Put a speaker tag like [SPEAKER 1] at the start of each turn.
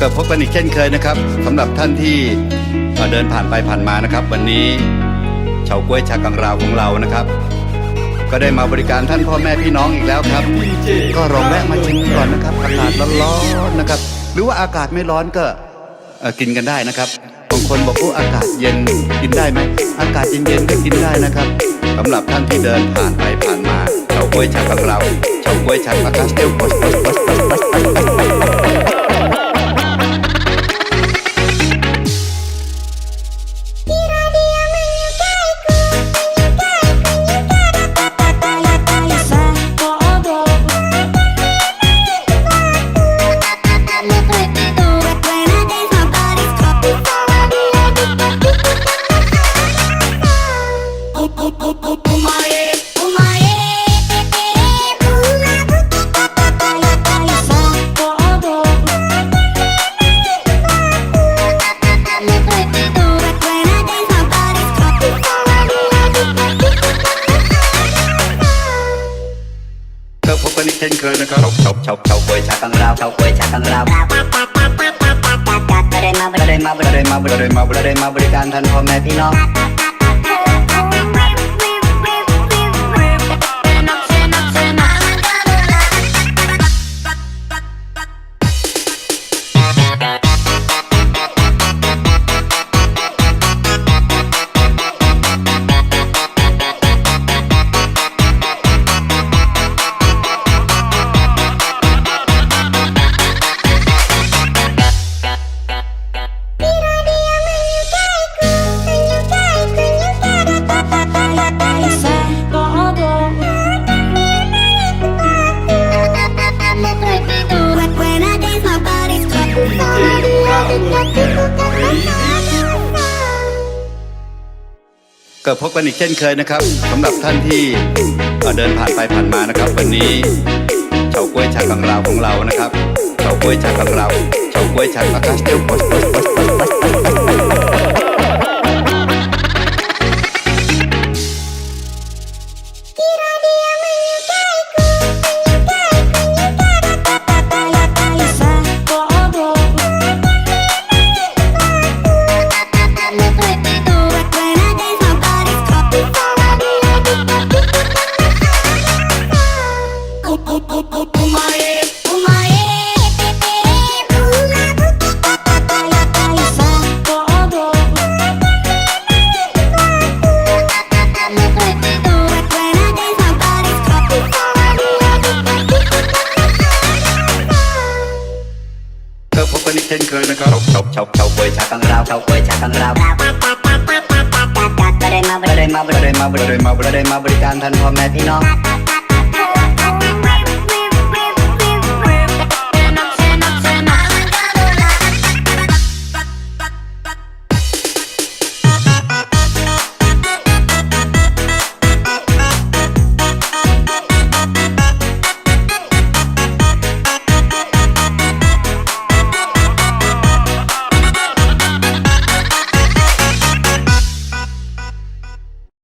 [SPEAKER 1] ก็พบกันอีกเช่นเคยนะครับสำหรับท่านที่เอ่อเดินผ่านไปผ่านมานะครับ วันนี้เฉาก้วยชากังราวของเรานะครับ ก็ได้มาบริการท่านพ่อแม่พี่น้องอีกแล้วครับ ก็ลองแวะมาชิมก่อนนะครับอากาศร้อนๆนะครับ หรือว่าอากาศไม่ร้อนก็เอ่อกินกันได้นะครับบางคนบอกโอ้อากาศเย็นกินได้ไหมอากาศเย็นๆก็กินได้นะครับสำหรับท่านที่เดินผ่านไปผ่านมาเฉาก้วยชากังราวเฉาก้วยชาปากาสเตลโพสโพสโพสโพสโพสก็พบกันอีกเช่นเคยนะครับเฉาเฉาเฉาก้วยชากังราวเฉาก้วยชากังราว
[SPEAKER 2] ก็ได้มาบ
[SPEAKER 1] เราได้มาเราได้มาเราได้มาเราได้มาบริการท่านพ่อแม่พี่น้อง ก็พบกันอีกเช่นเคยนะครับสำหรับท่านที่เเดินผ่านไปผ่านมานะครับ วันนี้เฉาก้วยชากังราวของเรานะครับเฉาก้วยชากังราวเฉาก้วยชากังราว สนอีกเช่นเคยนะครับเฉาวชาเฉาก้วยชากังราวเฉาก้วยชากังราว
[SPEAKER 2] ก็ได้มา
[SPEAKER 1] เราได้มาเราได้มาเราได้มาเราได้มาบริการท่านพ่อแม่พี่น้อง